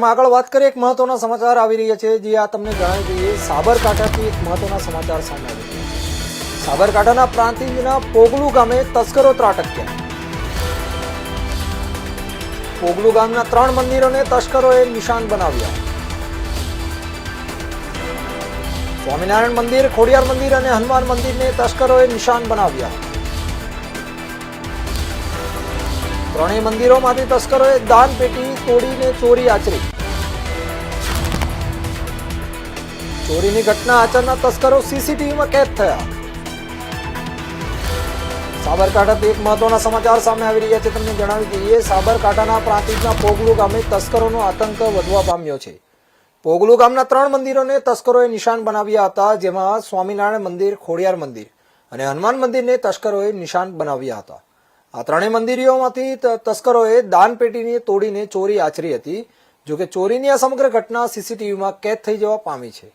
આગળ વાત કરીએ, એક મહત્વના સમાચાર આવી રહ્યા છે, જે આ તમને જણાવી દઈએ. સાબરકાંઠાથી એક મહત્વના સમાચાર સામે આવી સાબરકાંઠાના પ્રાંતિજના પોગલુ ગામે તસ્કરો ત્રાટક્યા. પોગલુ ગામના ત્રણ મંદિરોને તસ્કરોએ નિશાન બનાવ્યા. સ્વામિનારાયણ મંદિર, ખોડિયાર મંદિર અને હનુમાન મંદિરને તસ્કરોએ નિશાન બનાવ્યા. ત્રણેય મંદિરોમાંથી તસ્કરોએ દાન પેટી તોડીને ચોરી આચરી. ચોરીની ઘટના આચરના તસ્કરો સીસીટીવીમાં કેદ થયા. સાબરકાંઠાથી એક મહત્વના સમાચાર સામે આવી રહ્યા છે. તમને જણાવી દઈએ, સાબરકાંઠાના પ્રાંતિજના પોગલુ ગામે તસ્કરોનો આતંક વધવા પામ્યો છે. પોગલુ ગામના ત્રણ મંદિરોને તસ્કરોએ નિશાન બનાવ્યા હતા, જેમાં સ્વામિનારાયણ મંદિર, ખોડિયાર મંદિર અને હનુમાન મંદિરને તસ્કરોએ નિશાન બનાવ્યા હતા. આ ત્રણેય મંદિરોમાંથી તસ્કરોએ દાનપેટીને તોડીને ચોરી આચરી હતી, જોકે ચોરીની આ સમગ્ર ઘટના સીસીટીવીમાં કેદ થઈ જવા પામી છે.